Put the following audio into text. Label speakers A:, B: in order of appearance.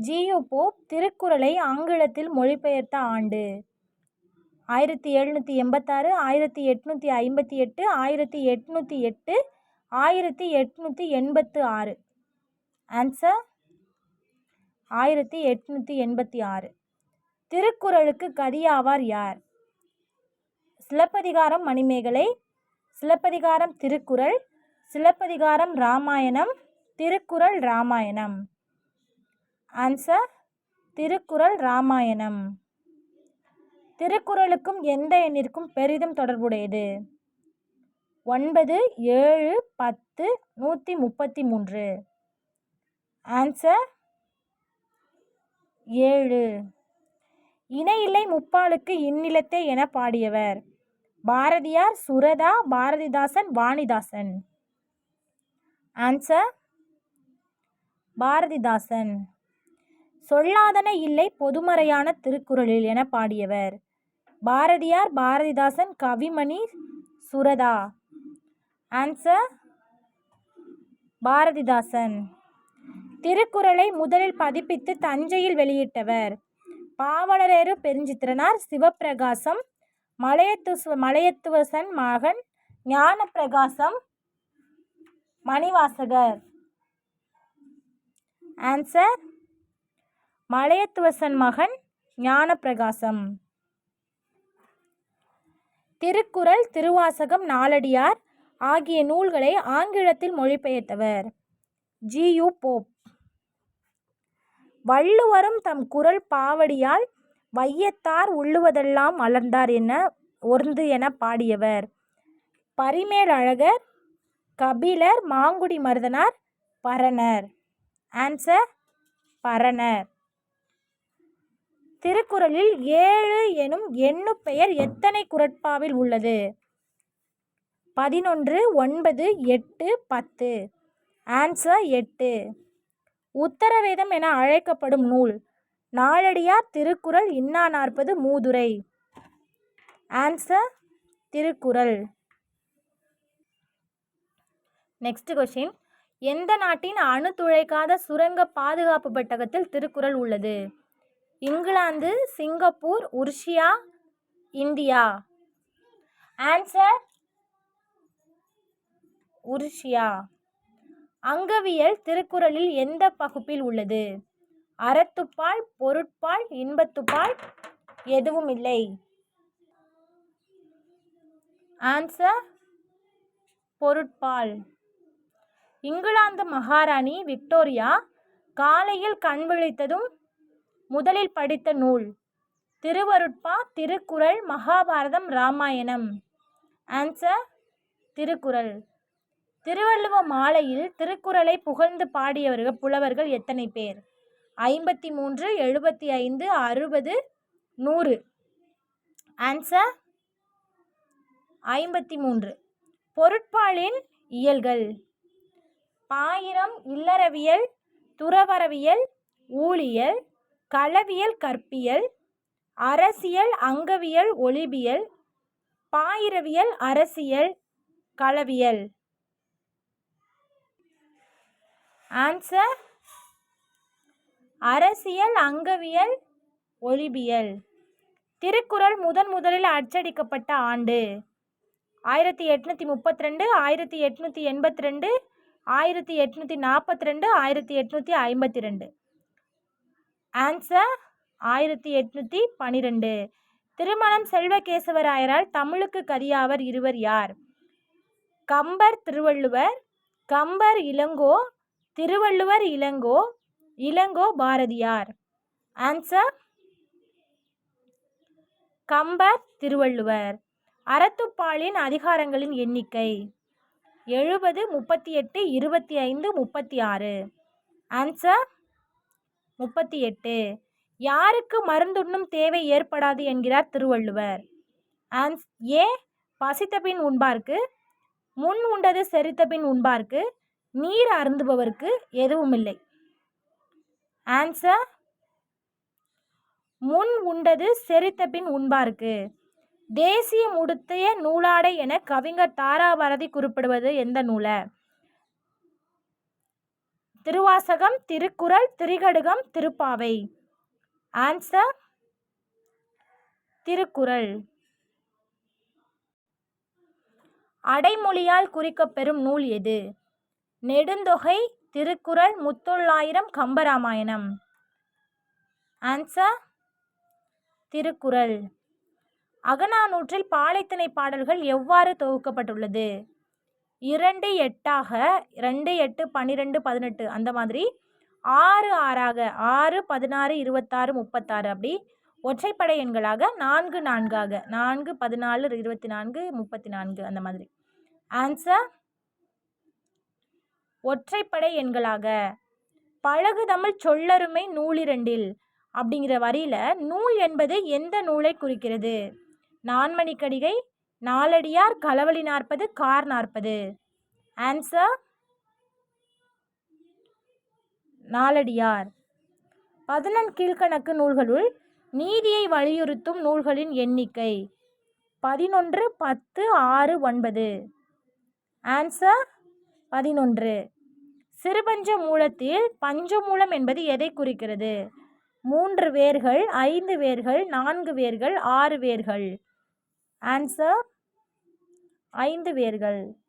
A: G U Pope திருக்குறளை ஆங்கிலத்தில் மொழிபெயர்த்த ஆண்டு. ஆயிரத்தி எழுநூற்றி எண்பத்தாறு ஆயிரத்தி எட்நூற்றி ஐம்பத்தி எட்டு ஆயிரத்தி எட்நூற்றி எட்டு ஆயிரத்தி எட்நூற்றி எண்பத்து ஆறு. ஆன்சர் ஆயிரத்தி எட்நூற்றி எண்பத்தி ஆறு. திருக்குறளுக்கு கதியாவார் யார்? சிலப்பதிகாரம் மணிமேகலை சிலப்பதிகாரம் திருக்குறள் சிலப்பதிகாரம் ராமாயணம் திருக்குறள் ராமாயணம். ஆன்சர் திருக்குறள் ராமாயணம். திருக்குறளுக்கும் எந்த எண்ணிற்கும் பெரிதும் தொடர்புடையது. ஒன்பது ஏழு பத்து நூற்றி முப்பத்தி மூன்று ஆன்சர் ஏழு இணையில்லை முப்பாலுக்கு இந்நிலத்தே என பாடியவர். பாரதியார் சுரதா பாரதிதாசன் வாணிதாசன். ஆன்சர் பாரதிதாசன். சொல்லாதன இல்லை பொதுமறையான திருக்குறளில் என பாடியவர். பாரதியார் பாரதிதாசன் கவிமணி சுரதா. ஆன்சர் பாரதிதாசன். திருக்குறளை முதலில் பதிப்பித்து தஞ்சையில் வெளியிட்டவர். பாவலரேறு பெருஞ்சித்திரனார் சிவப்பிரகாசம் மலையத்து மலையத்துவசன் மகன் ஞானப்பிரகாசம் மணிவாசகர். ஆன்சர் மலையத்துவசன் மகன் ஞானப்பிரகாசம். திருக்குறள் திருவாசகம் நாலடியார் ஆகிய நூல்களை ஆங்கிலத்தில் மொழிபெயர்த்தவர். G U Pope. வள்ளுவரும் தம் குரல் பாவடியால் வையத்தார் உள்ளுவதெல்லாம் மலர்ந்தார் என ஒர்ந்து என பாடியவர். பரிமேலழகர் கபிலர் மாங்குடி மருதனார் பரணர். ஆன்சர் பரணர். திருக்குறளில் ஏழு எனும் எண்ணு பெயர் எத்தனை குரட்பாவில் உள்ளது? பதினொன்று ஒன்பது எட்டு பத்து. ஆன்சர் எட்டு. உத்தரவேதம் என அழைக்கப்படும் நூல். Naladiyar Thirukkural Inna Narpathu Moothurai. Answer Thirukkural. Next question எந்த நாட்டின் அணு துழைக்காத சுரங்க பாதுகாப்பு பெட்டகத்தில் திருக்குறள் உள்ளது? England Singapore உருஷியா India. ஆன்சர் உருஷியா அங்கவியல் திருக்குறளில் எந்த பகுப்பில் உள்ளது? அறத்துப்பால் பொருட்பால் இன்பத்துப்பால் எதுவும் இல்லை ஆன்சர் பொருட்பால். இங்கிலாந்து மகாராணி விக்டோரியா காலையில் கண் விழித்ததும் முதலில் படித்த நூல். திருவருட்பா திருக்குறள் மகாபாரதம் ராமாயணம். ஆன்சர் திருக்குறள். திருவள்ளுவ மாலையில் திருக்குறளை புகழ்ந்து பாடியவர்கள் புலவர்கள் எத்தனை பேர்? ஐம்பத்தி மூன்று எழுபத்தி ஐந்து அறுபது நூறு. ஆன்சர் ஐம்பத்தி மூன்று பொருட்பாலின் இயல்கள். பாயிரம் இல்லறவியல் துறவரவியல் ஊழியல் களவியல் கற்பியல் அரசியல் அங்கவியல் ஒளிபியல் பாயிரவியல் அரசியல் களவியல். ஆன்சர் அரசியல் அங்கவியல் ஒளிபியல் திருக்குறள் முதன் முதலில் அச்சடிக்கப்பட்ட ஆண்டு. ஆயிரத்தி எட்நூற்றி முப்பத்தி ரெண்டு ஆயிரத்தி எட்நூற்றி எண்பத்தி ரெண்டு ஆயிரத்தி எட்நூற்றி நாற்பத்தி ரெண்டு ஆயிரத்தி எட்நூற்றி ஐம்பத்தி ரெண்டு ஆன்சர் ஆயிரத்தி எட்நூற்றி பன்னிரெண்டு திருமணம் செல்வகேசவராயரால் தமிழுக்கு கதியாவர் இருவர் யார்? கம்பர் திருவள்ளுவர் கம்பர் இளங்கோ திருவள்ளுவர் இளங்கோ இளங்கோ பாரதியார். ஆன்சர் கம்பர் திருவள்ளுவர். அறத்துப்பாலின் அதிகாரங்களின் எண்ணிக்கை எழுபது முப்பத்தி எட்டு இருபத்தி ஐந்து முப்பத்தி ஆறு. ஆன்சர் முப்பத்தி எட்டு யாருக்கு மருந்துண்ணும் தேவை ஏற்படாது என்கிறார் திருவள்ளுவர். ஆன்ஸ் ஏ. பசித்த பின் உண்பார்க்கு. முன் உண்டது செரித்த பின் உண்பார்க்கு. நீர் அருந்துபவருக்கு எதுவும் இல்லை ஆன்சர் முன் உண்டது செரித்த பின் உண்பார்க்கு. தேசிய முடுத்திய நூலாடை என கவிஞர் தாராபாரதி குறிப்பிடுவது எந்த நூலை? திருவாசகம் திருக்குறள் திரிகடுகம் திருப்பாவை. ஆன்சர் திருக்குறள். அடைமொழியால் குறிக்கப்பெறும் நூல் எது? நெடுந்தொகை திருக்குறள் முத்தொள்ளாயிரம் கம்பராமாயணம். ஆன்சர் திருக்குறள். அகநானூற்றில் பாலைத்திணை பாடல்கள் எவ்வாறு தொகுக்கப்பட்டுள்ளது? இரண்டு எட்டாக ரெண்டு எட்டு பன்னிரெண்டு பதினெட்டு அந்த மாதிரி. ஆறு ஆறாக ஆறு பதினாறு இருபத்தாறு முப்பத்தாறு அப்படி. ஒற்றைப்படை எண்களாக நான்கு நான்காக நான்கு பதினாலு இருபத்தி நான்கு முப்பத்தி நான்கு அந்த மாதிரி. ஆன்சர் ஒற்றைப்படை எண்களாக பழகு தமிழ் சொல்லருமை நூலிரண்டில் அப்படிங்கிற வரியில் நூல் என்பது எந்த நூலை குறிக்கிறது? நான்மணிக்கடிகை நாலடியார் களவழி நாற்பது கார் நாற்பது. ஆன்சர் நாலடியார் பதினெண் கீழ்கணக்கு நூல்களுள் நீதியை வலியுறுத்தும் நூல்களின் எண்ணிக்கை. பதினொன்று பத்து ஆறு ஒன்பது. ஆன்சர் பதினொன்று. சிறுபஞ்ச மூலத்தில் பஞ்சமூலம் என்பது எதை குறிக்கிறது? மூன்று வேர்கள் ஐந்து வேர்கள் நான்கு வேர்கள் ஆறு வேர்கள். ஆன்சர் ஐந்து வேர்கள்.